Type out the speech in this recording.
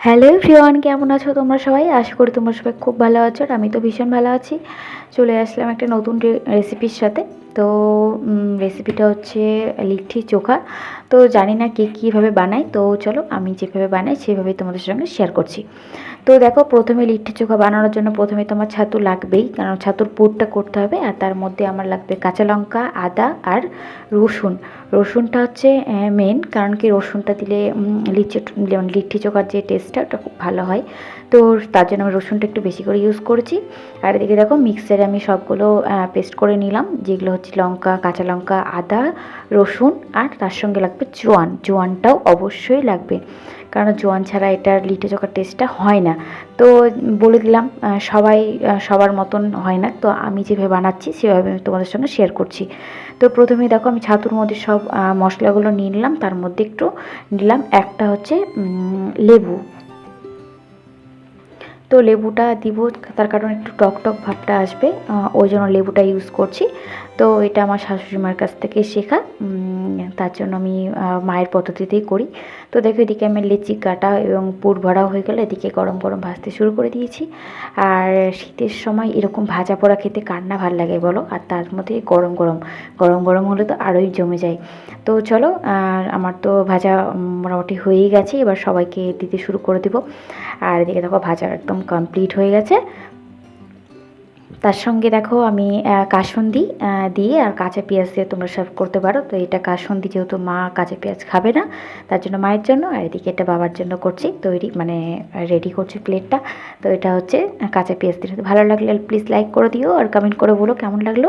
Hello everyone কেমন আছো তোমরা সবাই? আশা করি তোমরা সবাই খুব ভালো আছো আর আমি তো ভীষণ ভালো আছি। চলে আসলাম একটা নতুন রেসিপির সাথে। তো রেসিপিটা হচ্ছে লিট্টি চোখা। তো জানি না কে কীভাবে বানায়। তো চলো আমি যেভাবে বানাই সেভাবেই তোমাদের সঙ্গে শেয়ার করছি। তো দেখো, প্রথমে লিট্টি চোখা বানানোর জন্য প্রথমে তোমার ছাতু লাগবেই। কারণ ছাতুর পুরটা করতে হবে আর তার মধ্যে আমার লাগবে কাঁচা লঙ্কা, আদা আর রসুন। রসুনটা হচ্ছে মেন কারণ কি রসুনটা দিলে লিচি লিট্টি চোখার যে টেস্টটা ওটা খুব ভালো হয়। তো তার জন্য আমি রসুনটা একটু বেশি করে ইউজ করেছি। আর এদিকে দেখো মিক্সারে আমি সবগুলো পেস্ট করে নিলাম। যেগুলো হচ্ছে লঙ্কা, কাঁচা লঙ্কা, আদা, রসুন আর তার সঙ্গে লাগবে জোয়ান। জোয়ানটাও অবশ্যই লাগবে। কারণ জোয়ান ছাড়া এটার লিটে চোখার টেস্টটা হয় না। তো বলে দিলাম সবাই সবার মতন হয় না। তো আমি যেভাবে বানাচ্ছি, সেভাবে আমি তোমাদের সঙ্গে শেয়ার করছি। তো প্রথমে দেখো আমি ছাতুর মধ্যে সব মশলাগুলো নিয়ে নিলাম। তার মধ্যে একটু নিলাম একটা হচ্ছে লেবু। তো লেবুটা দিব, তার কারণ একটু টক টক ভাবটা আসবে ওই জন্য লেবুটা ইউজ করছি। তো এটা আমার শাশুড়ি মার কাছ থেকে শেখা। তার জন্য আমি মায়ের পদ্ধতিতেই করি। তো দেখো এদিকে আমি লেচি কাটা এবং পুর ভরা হয়ে গেলে, এদিকে গরম গরম ভাজতে শুরু করে দিয়েছি। আর শীতের সময় এরকম ভাজা পোড়া খেতে কার না ভালো লাগে বলো? আর তার মধ্যে গরম গরম গরম গরম হলে তো আরোই জমে যায়। তো চলো আমার তো ভাজা মোটামুটি হয়েই গেছে, এবার সবাইকে দিতে শুরু করে দেবো। আর এদিকে দেখো ভাজা একদম কমপ্লিট হয়ে গেছে। তার সঙ্গে দেখো আমি কাসুন্দি দিয়ে আর কাঁচা পেঁয়াজ দিয়ে তোমরা সার্ভ করতে পারো। তো এটা কাসুন্দি যেহেতু মা কাঁচা পেঁয়াজ খাবে না, তার জন্য মায়ের জন্য আর এদিকে এটা বাবার জন্য করছি তৈরি মানে রেডি করছি প্লেটটা তো এটা হচ্ছে কাঁচা পেঁয়াজ দিয়ে। ভালো লাগলে প্লিজ লাইক করে দিও আর কমেন্ট করে বলো কেমন লাগল।